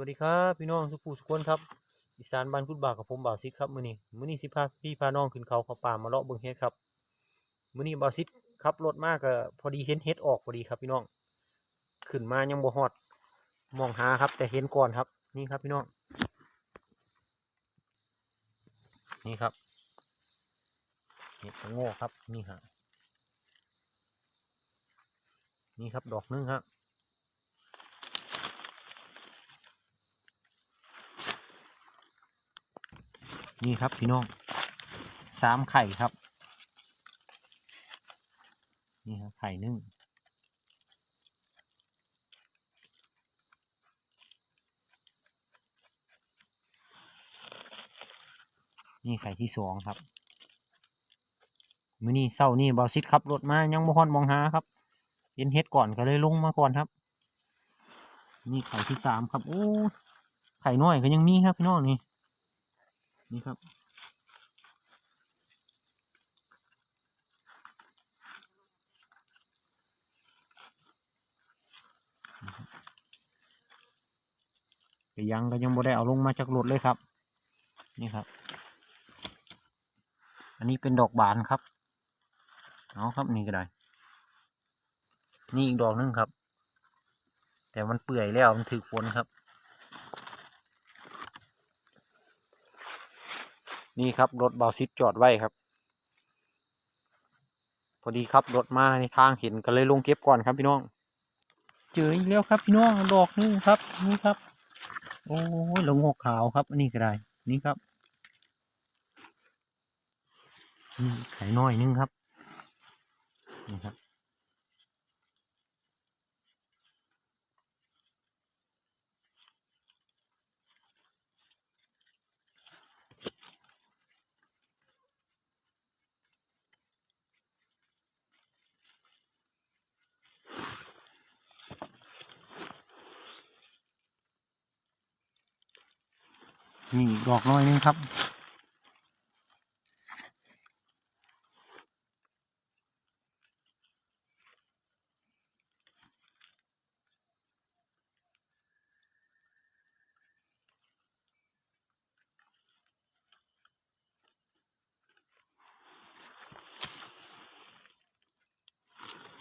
วัสดีครับพี่น้องทุกผู้ทุกคนครับอีสานบ้านกุดบาวกับผมบ่าวซิดครับมื้อนี้มื้อนี้สิพาพี่พาน้องขึ้นเขาเขาป่ามาเลาะเบิ่งเฮ็ดครับมื้อนี้บ่าวซิดขับรถมากก็พอดีเห็นเฮ็ดออกพอดีครับพี่น้องขึ้นมายังบ่ฮอดมองหาครับ แต่เห็นก่อนครับนี่ครับพี่น้องนี่ครับเห็ดโง่ครับนี่ฮะนี่ครับดอกหนึงครับ นี่ครับพี่น้องสามไข่ครับ นี่ครับไข่นึ่งนี่ไข่ที่สองครับมือนี้เศร้านี่บอซิดขับรถมายังบ่ฮอนมองหาครับเห็นเฮ็ดก่อนก็เลยลงมาก่อนครับ นี่ไข่ที่สามครับโอ้ไข่น้อยก็ยังมีครับพี่น้องนี่ นี่ครับ ยังก็ยังบ่ได้เอาลงมาจากรถเลยครับ นี่ครับ อันนี้เป็นดอกบานครับ เอาครับนี่ก็ได้ นี่อีกดอกหนึงครับ แต่มันเปื่อยแล้วมันถึกฝนครับ นี่ครับรถเบาซิดจอดไว้ครับ พอดีครับรถมาในทางเห็นก็เลยลงเก็บก่อนครับพี่น้อง เจออีกแล้วครับพี่น้องดอกนึงครับนี่ครับ โอ้ยลงหกขาวครับนนี้ก็ได้นี่ครับนี่ไข่น้อยนึงครับนี่ครับ นี่ดอกน้อยนึงครับ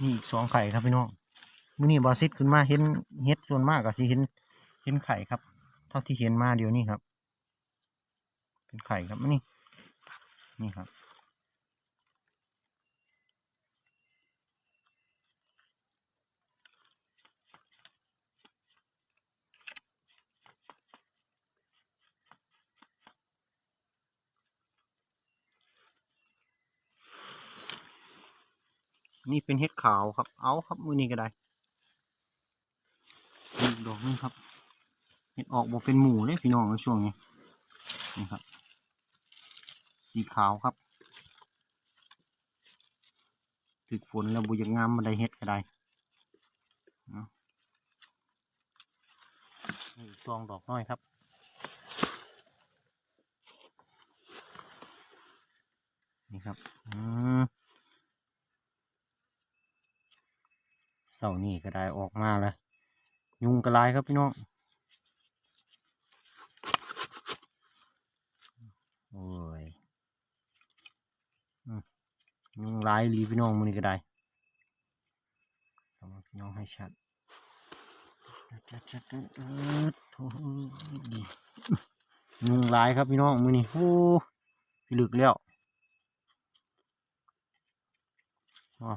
นี่อีกสองไข่ครับพี่น้องมื่อนี้บอซิดขึ้นมาเห็นเฮ็ดส่วนมากก็สิเห็นเห็นไข่ครับ เท่าที่เห็นมาเดี๋ยวนี้ครับ เป็นไข่ครับนนี่ นี่ครับ นี่เป็นเห็ดขาวครับ เอาครับมือนี้ก็ได้นี่อีกดอกนึงครับเห็ดออกบ่เป็นหมูเลยพี่น้องในช่วงนี้นี่ครับ สีขาวครับถึกฝนแล้วบุยงามมาได้เห็ดก็ได้นี่ซองดอกน้อยครับ นี่ครับอืมเสานี่ก็ได้ออกมาเลยยุงกระลายครับพี่น้องโอ้ยอืม ยุงลายลีพี่น้องมันนี่ก็ได้ทำพี่น้องให้ชัดชัดชัดชัดเอิดโถ่ยุงลายครับพี่น้องมือนี่โอ้พี่ลึกแล้ว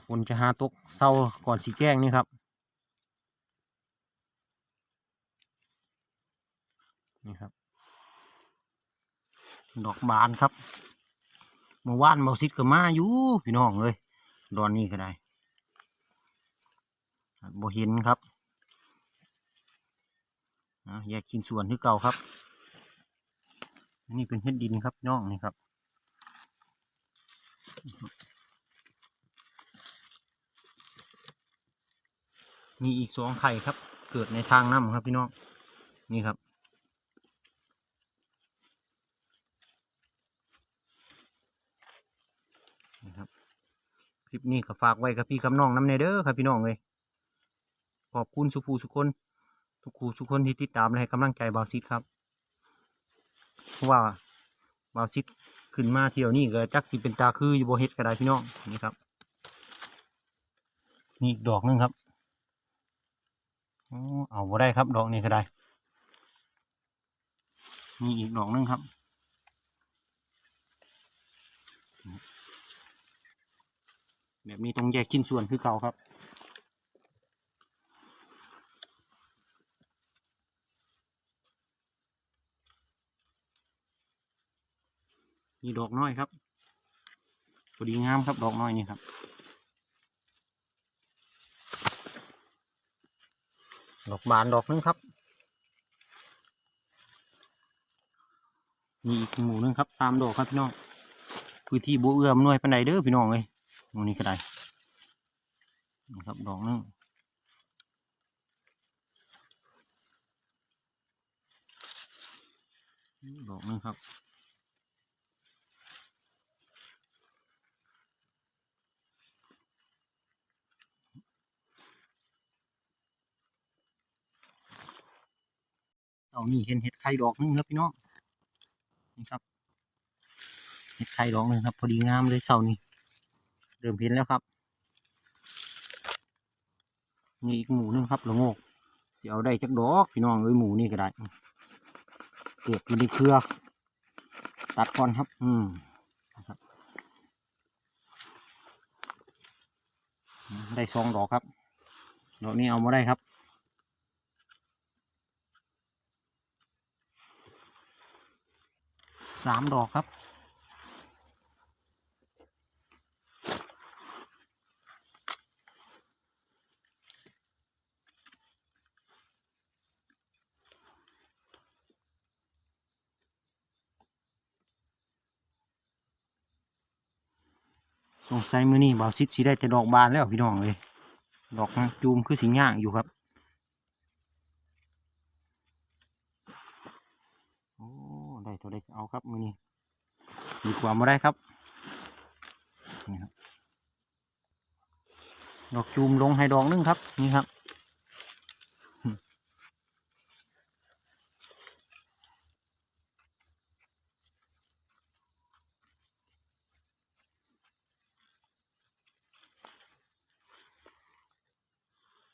ฝนจะหาตกเศร้าก่อนสีแจ้งนี่ครับ นี่ครับ ดอกบานครับ มื่านเมาซิดก็มาอยู่พี่น้องเลยดอนนี้ก็ได้บ่เห็นครับอะแยกชิ้นส่วนที่เก่าครับนนี้เป็นเห็ดดินครับน้องนี่ครับมีอีกสองไข่ครับ เกิดในทางน้ำครับพี่น้อง นี่ครับ คลิปนี้ก็ฝากไว้กับพี่กับน้องน้ำเนเด้อครับพี่น้องเลยขอบคุณสุภูสุคนทุกครูทุกคนที่ติดตามและให้กำลังใจบาวซิดครับเพราะว่าบาวซิดขึ้นมาเที่ยวนี่ก็จักสิเป็นตาคืออยู่บ่เฮ็ดก็ได้พี่น้องนี่ครับนี่อีกดอกหนึงครับอ๋อเอาบ่ได้ครับ ดอกนี้ก็ได้นี่อีกดอกหนึงครับ แบบนี้ต้องแยกชิ้นส่วนคือเก่าครับ นี่ดอกน้อยครับพอดีงามครับดอกน้อยนี่ครับดอกบานดอกนึงครับ มีอีกหมู่หนึงครับสามดอกครับพี่น้องพื้นที่บัวเอื้อมหน่วยปันใดเด้อพี่น้องเลย หมู่นี้ก็ได้นี่ครับดอกนึงดอกนึงครับเอานี่เห็นเห็ดไข่ดอกหนึงครับพี่น้องนี่ครับเห็ดไข่ดอกหนึงครับ พอดีงามเลยเสานี่ เริ่มเห็นแล้วครับนี่อีกหมูหนึงครับละโงกจะเอาได้จักดอกพี่น้องเอ้ยหมูนี่ก็ได้เก็บมันในเครือตัดก่อนครับ อืมนะครับได้สองดอกครับดอกนี้เอามาได้ครับ สามดอกครับ ใส่มือนี่บ่าวซิดสีได้แต่ดอกบานแล้วพี่น้องเลย ดอกนะจูมคือสีง่างอยู่ครับโอ้ได้ตัวได้เอาครับมือนี้ดีกว่ามาได้ครับนี่ครับดอกจูมลงให้ดอกนึงครับนี่ครับ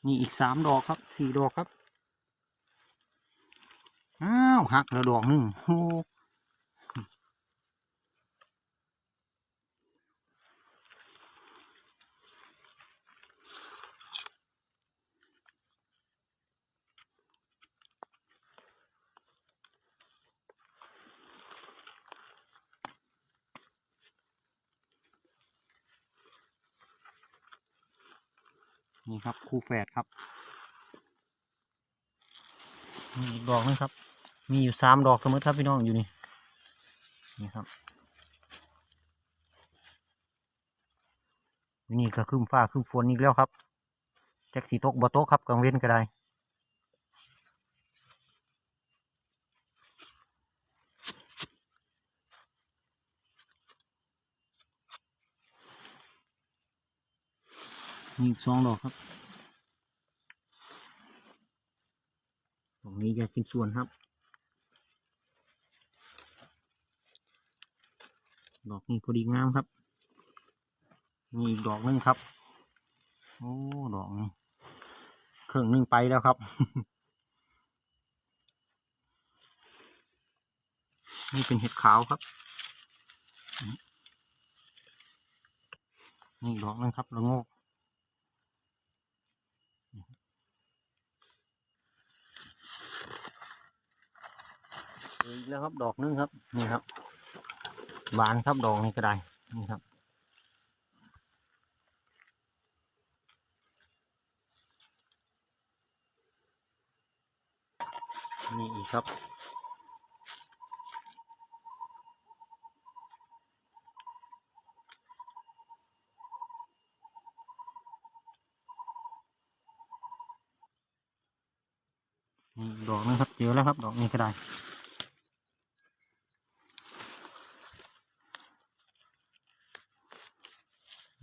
นี่อีกสามดอกครับสี่ดอกครับ อ้าวหักแล้วดอกหนึ่งโอ้ ครับคู่แฝดครับมีอีกดอกนึงครับ มีอยู่สามดอกสมมติครับพี่น้องอยู่นี่นี่ครับนี่ก็ขึ้นฟ้าขึ้นฝนอีกแล้วครับแจ็คสีตกบ่ตกครับกลางเว้นก็ได้มีอีกสองดอกครับ ตรง นี้แยกเป็นส่วนครับ ดอกนี้พอดีงามครับ มีอีกดอกหนึงครับ โอ้ดอกนี้เครื่องหนึงไปแล้วครับนี่เป็นเห็ดขาวครับ นี่ดอกหนึงครับละโงก อีกแล้วครับดอกนึงครับ นี่ครับบานครับดอกนี้ก็ได้นี่ครับนี่อีกครับนี่ดอกนึงครับเจอแล้วครับ ดอกนี้ก็ได้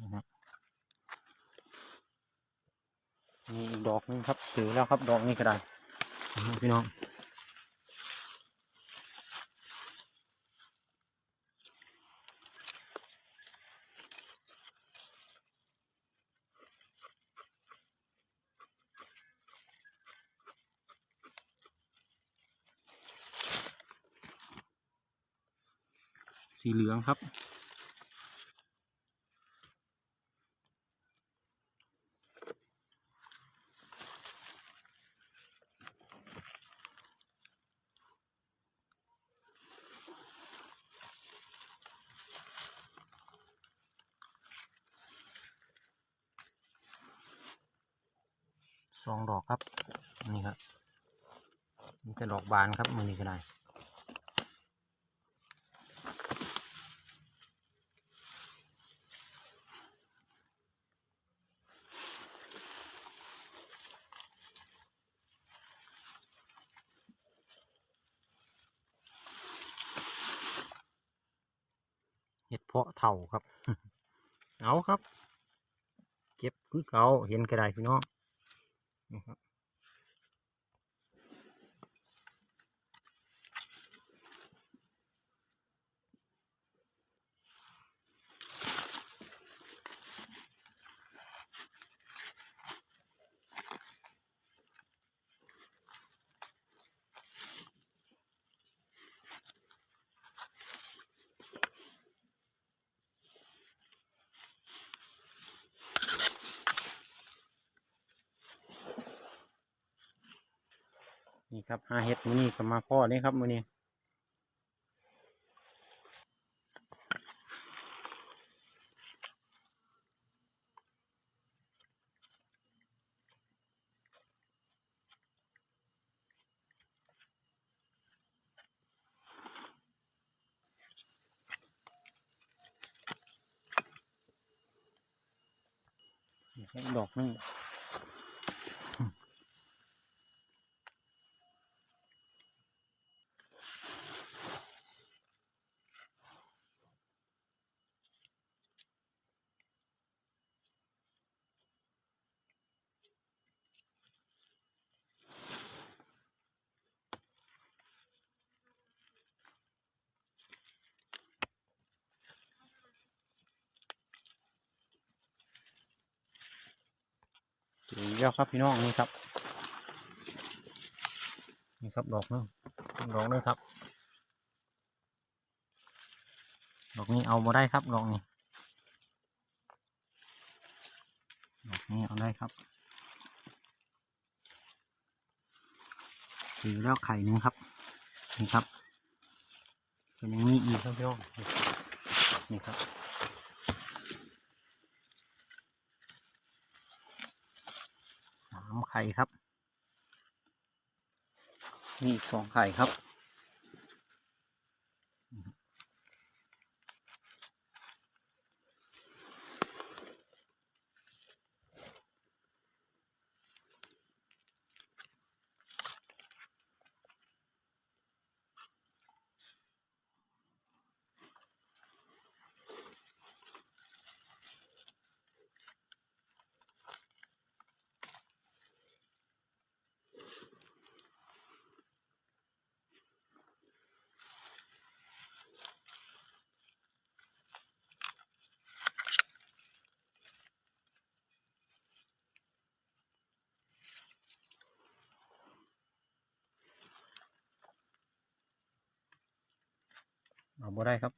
นะครับมี อกดอกนึงครับถือแล้วครับ ดอกนี้ก็ได้พี่น้องสีเหลืองครับ สองดอกครับ นี่ครับนี่แต่ดอกบานครับมือนี้ก็ได้เห็ดเพาะเถ่าครับ เอาครับ เก็บคือเก่าเห็นกระไดพี่น้อง นี่ครับหาเห็ดมือนี้ก็มาพ่อนี่ครับมือนี่ดอกนึง เจ๋งเดียวครับพี่น้องนี่ครับ นี่ครับดอกนึงดอกนึงครับ ดอกนี้เอามาได้ครับดอกนี้ดอกนี้เอาได้ครับถือแล้วไข่หนึ่งครับ นี่ครับเป็นอย่างนี้อีกครับพี่น้องนี่ครับามไข่ครับนี่อีกสองไข่ครับ บ่ได้ครับ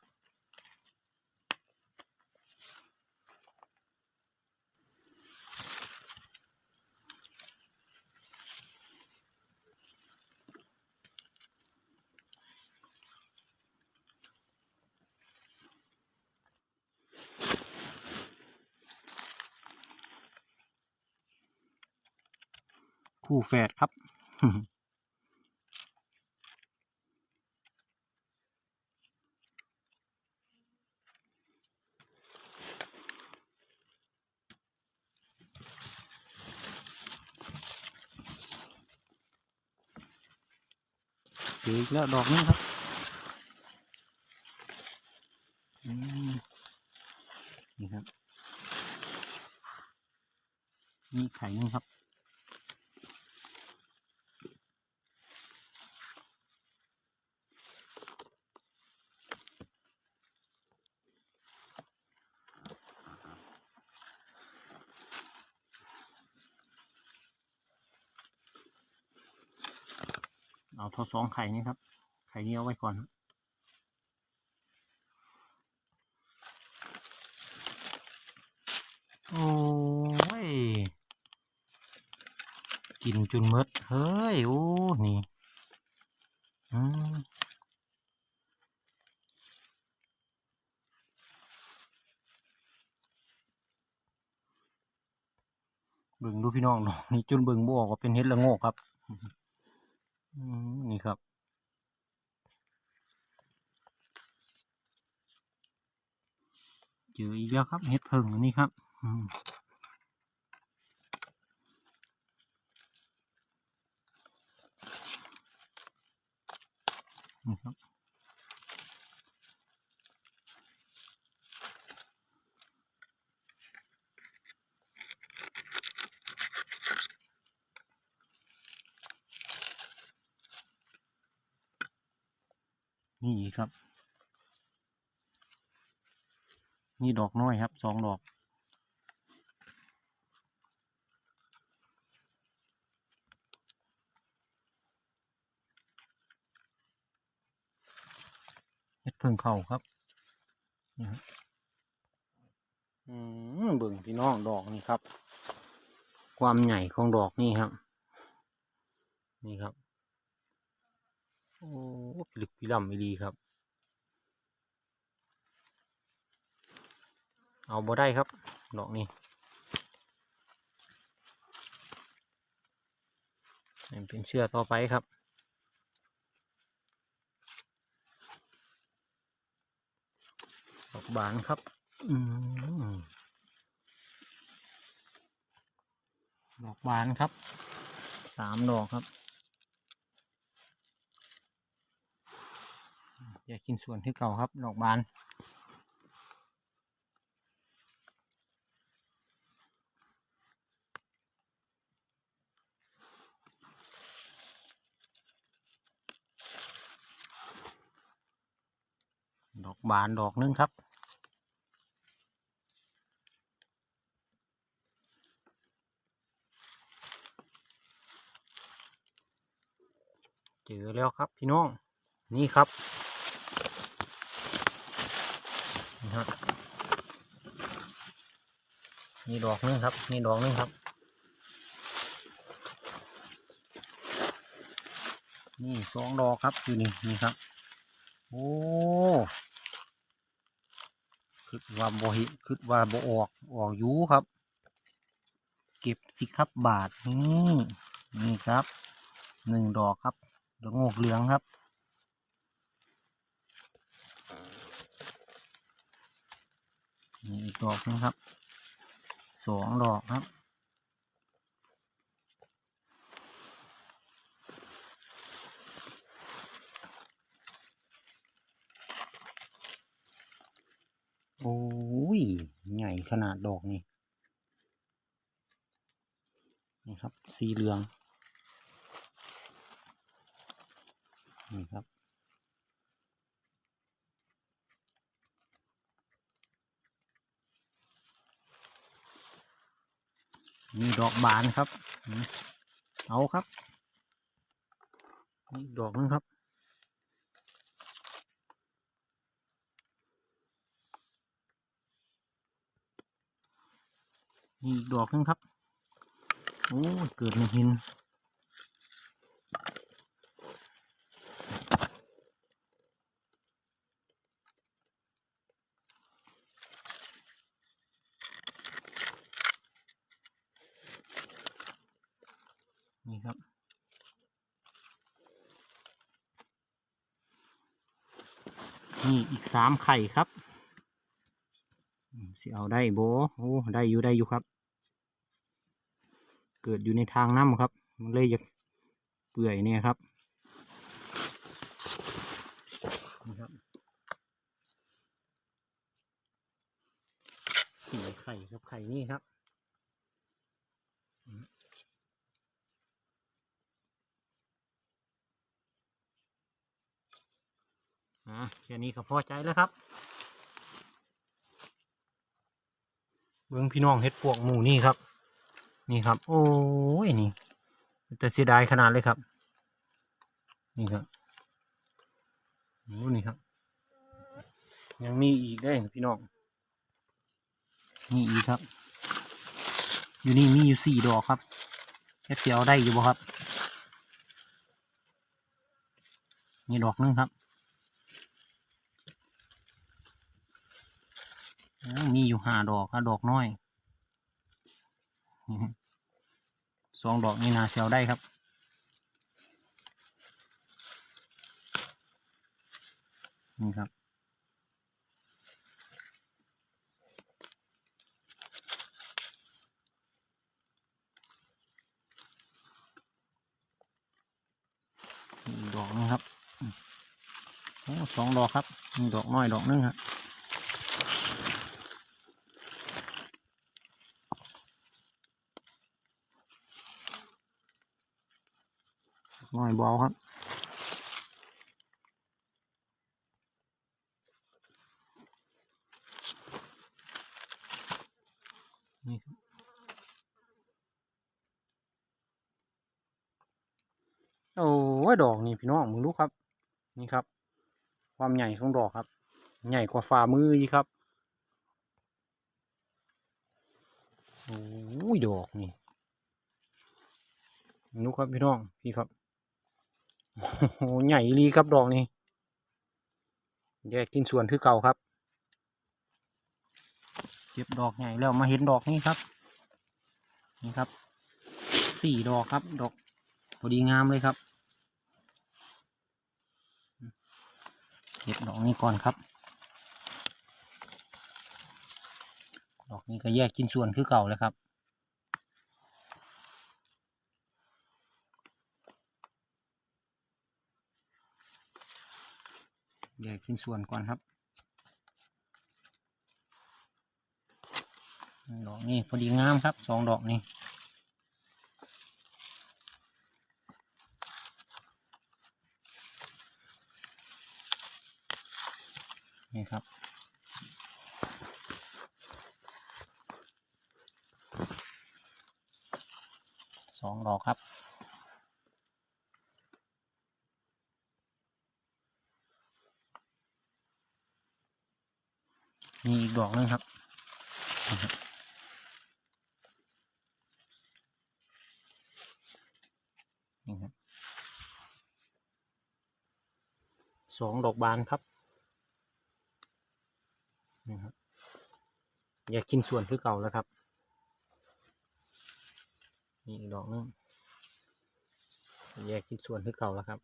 คู่แฝดครับ อีกแล้วดอกนี้ครับอืมนี่ครับ นี่ไข่นึงครับ เอาทอสองไข่นี่ครับ ไข่นี้เอาไว้ก่อนโอ้ย กินจนหมดเฮ้ย โอ้ นี่อืมเบิ่งดูพี่น้องดอกนี่จนเบิ่งบออกว่าเป็นเห็ดละโงกครับ อืมนี่ครับ เจออีกแล้วครับเห็ดเพิงอันนี่ครับนี่ครับ นี่ดอกน้อยครับสองดอกเฮ็ดเพิ่งเข้าครับนี่ครับอืมเบิ่งพี่น้องดอกนี่ครับ ความใหญ่ของดอกนี่ครับ นี่ครับ โอ้พิลึกพิล่ำอีดีครับ เอาบ่ได้ครับ ดอกนี้เป็นเชื่อต่อไปครับ ดอกบานครับอดอกบานครับ สามดอกครับอยากกินส่วนที่เก่าครับ ดอกบาน บานดอกหนึงครับ เจอแล้วครับพี่น้อง นี่ครับนี่ครับนี่ดอกหนึงครับนี่ดอกหนึงครับ นี่สองดอกครับอยู่นี่นี่ครับ โอ้ คิดว่าบ่หิคิดว่าบ่ออกออกอยู่ครับ เก็บสิครับบาทนี่นี่ครับหนึ่งดอกครับดอกงอกเหลืองครับ นี่อีกดอกหนึงครับสองดอกครับ โอ้ยใหญ่ขนาดดอกนี่นี่ครับ สีเหลือง นี่ครับนี่ดอกบานครับ เอาครับ นี่ดอกนึงครับ นี่อีกดอกนึงครับ โอ้เกิดในหิน นี่ครับนี่อีกสามไข่ครับสิเอาได้โบโอ้ได้อยู่ได้อยู่ครับ เกิดอยู่ในทางน้ำครับ มันเลยจะเปื่อยเนี่ยครับนี่ครับสีไข่ครับไข่นี่ครับอะแค่นี้ก็พอใจแล้วครับ เบื้องพี่น้องเฮ็ดปวกหมูนี่ครับ นี่ครับ โอ้ยนี่แต่เสียดายขนาดเลยครับ นี่ครับโอ้นี่ครับ ยังมีอีกได้พี่น้องนี่อีกครับ อยู่นี่มีอยู่สี่ดอกครับแค่เสียวได้อยู่บ่ครับนี่ดอกหนึงครับอ้าวมีอยู่ห้าดอกครับดอกน้อย สองดอกนี่นาเสียวได้ครับ นี่ครับ ดอกนึงครับ โอ้สองดอกครับนี่ดอกน้อยดอกนึงครับ น้อยเบาครับนี่ครับโอ้ยดอกนี่พี่น้องมึงรู้ครับ นี่ครับ ความใหญ่ของดอกครับ ใหญ่กว่าฝ่ามืออีกครับโอ้ยดอกนี่มึงรู้ครับพี่น้องพี่ครับ โอ้ใหญ่ลีครับดอกนี่แยกกินส่วนคือเก่าครับ เก็บดอกใหญ่แล้วมาเห็นดอกนี้ครับ นี่ครับ สี่ดอกครับ ดอกพอดีงามเลยครับ เก็บดอกนี้ก่อนครับ ดอกนี้ก็แยกกินส่วนคือเก่าเลยครับ แยกกินส่วนก่อนครับดอกนี้พอดีงามครับสองดอกนี้นี่ครับสองดอกครับ มีอีก ดอกหนึงครับนี่ครับสองดอกบานครับนี่ครับ อย่ากินส่วนคือเก่าแล้วครับนี่ดอกหนึงแยกกินส่วนคือเก่าแล้วครับ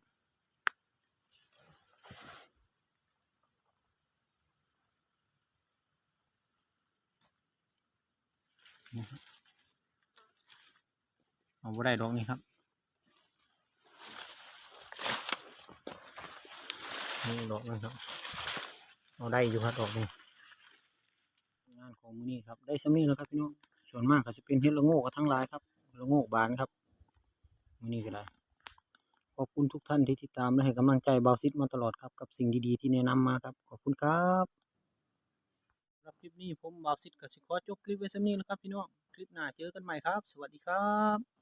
นี่ครับ เอาไ่ได้ดอกนี้ครับนี่ดอกนะครับ เอาได้อยู่ครับดอกนี้งานของมือนี้ครับ ได้สำนีแล้วครับพี่น้องส่วนมากก็จะเป็นเฮ็ดละโง่กับทั้งหลายครับละโง่บานครับมือนี้ก็ได้ขอบคุณทุกท่านที่ติดตามและให้กำลังใจเบาซิดมาตลอดครับกับสิ่งดีๆที่แนะนำมาครับ ขอบคุณครับสำหรับคลิปนี้ผมเบาซิดกับสิขอจบคลิปไว้สำนีแล้วครับพี่น้อง คลิปหน้าเจอกันใหม่ครับ สวัสดีครับ